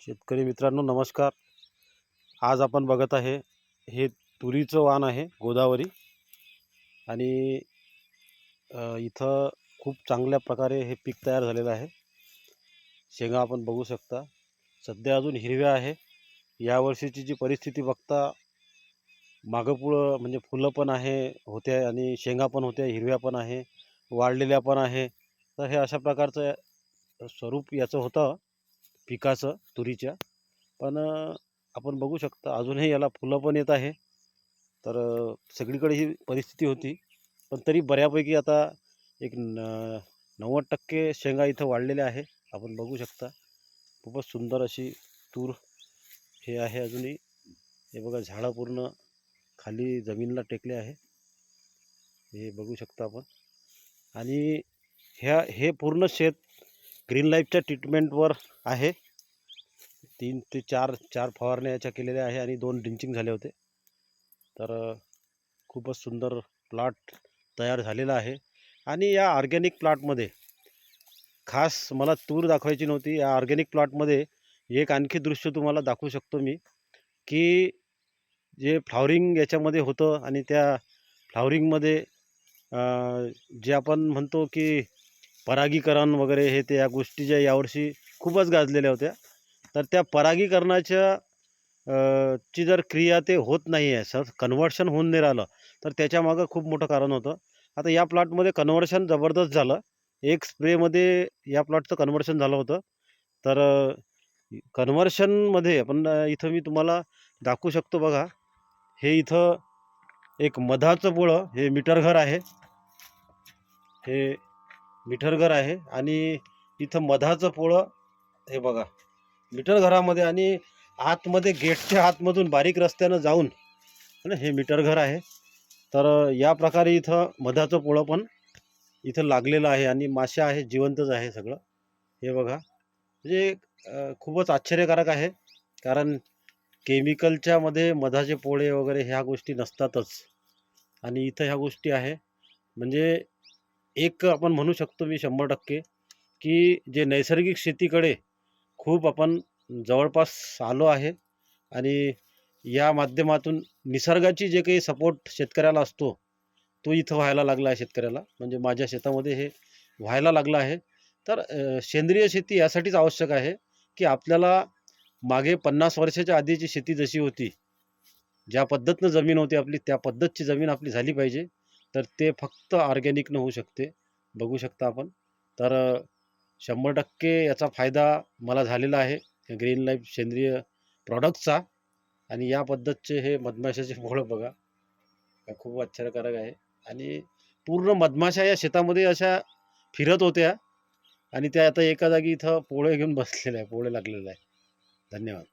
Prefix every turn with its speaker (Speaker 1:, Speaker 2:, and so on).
Speaker 1: शेतकरी मित्रांनो नमस्कार. आज आपण बघत आहे हे तुरीचं वाण आहे गोदावरी. आणि इथं खूप चांगल्या प्रकारे हे पीक तयार झालेलं आहे. शेंगा आपण बघू शकता. सध्या अजून हिरव्या आहे. यावर्षीची जी परिस्थिती बघता मागपुळं म्हणजे फुलं पण आहे होत्या आणि शेंगा पण होत्या हिरव्या पण आहे वाढलेल्या पण आहे. तर हे अशा प्रकारचं स्वरूप याचं होतं. पिकाचं तुरीच्या. पण आपण बघू शकता अजूनही याला फुलं पण येत आहे. तर सगळीकडे ही परिस्थिती होती. पण तरी बऱ्यापैकी आता एक न नव्वद टक्के शेंगा इथं वाढलेल्या आहे. आपण बघू शकता खूपच सुंदर अशी तूर हे आहे अजूनही. हे बघा झाडं पूर्ण खाली जमीनला टेकले आहे. हे बघू शकता आपण. आणि ह्या हे पूर्ण शेत ग्रीन लाईफच्या ट्रीटमेंटवर आहे. तीन ते चार चार फवारण्या याच्या केलेल्या आहे आणि दोन ड्रिंचिंग झाले होते. तर खूपच सुंदर प्लॉट तयार झालेला आहे. आणि या ऑर्गॅनिक प्लॉटमध्ये खास मला तूर दाखवायची नव्हती. या ऑर्गॅनिक प्लॉटमध्ये एक आणखी दृश्य तुम्हाला दाखवू शकतो मी की जे फ्लावरिंग याच्यामध्ये होतं आणि त्या फ्लावरिंगमध्ये जे आपण म्हणतो की परागीकरण वगैरे हे ते या गोष्टी ज्या यावर्षी खूपच गाजलेल्या होत्या. तर त्या परागीकरणाच्या ची जर क्रिया ते होत नाही आहे सर कन्व्हर्शन होऊन नाही राहिलं तर त्याच्यामागं खूप मोठं कारण होतं. आता या प्लॉटमध्ये कन्व्हर्शन जबरदस्त झालं. एक स्प्रेमध्ये या प्लॉटचं कन्व्हर्शन झालं होतं. तर कन्व्हर्शनमध्ये आपण इथं मी तुम्हाला दाखवू शकतो बघा. हे इथं एक मधाचं पोळं हे मीटरघर आहे. हे मिठरघर आहे आणि इथं मधाचं पोळं हे बघा मिठरघरामध्ये आणि आतमध्ये गेटच्या आतमधून बारीक रस्त्यानं जाऊन हे मिटरघर आहे. तर या प्रकारे इथं मधाचं पोळं पण इथं लागलेलं आहे आणि मासे आहे जिवंतच आहे सगळं. हे बघा म्हणजे खूपच आश्चर्यकारक आहे. कारण केमिकलच्या मध्ये मधाचे पोळे वगैरे ह्या गोष्टी नसतातच. आणि इथं ह्या गोष्टी आहे. म्हणजे एक आपण म्हणू शकतो मी शंभर टक्के की जे नैसर्गिक शेतीकडे खूप आपण जवळपास आलो आहे आणि या माध्यमातून निसर्गाची जे काही सपोर्ट शेतकऱ्याला असतो तो इथं व्हायला लागला आहे शेतकऱ्याला. म्हणजे माझ्या शेतामध्ये हे व्हायला लागलं आहे. तर सेंद्रिय शेती यासाठीच आवश्यक आहे की आपल्याला मागे पन्नास वर्षाच्या आधीची शेती जशी होती ज्या पद्धतीनं जमीन होती आपली त्या पद्धतची जमीन आपली झाली पाहिजे. तर ते फक्त ऑर्गॅनिकनं होऊ शकते. बघू शकता आपण. तर शंभर टक्के याचा फायदा मला झालेला आहे. ग्रीन लाईफ सेंद्रिय प्रॉडक्टचा आणि या पद्धतचे हे मधमाशाचे फळं बघा. खूप आश्चर्यकारक आहे. आणि पूर्ण मधमाशा या शेतामध्ये अशा फिरत होत्या. आणि त्या आता एका जागी इथं पोळे घेऊन बसलेल्या आहे पोळे लागलेले आहे धन्यवाद.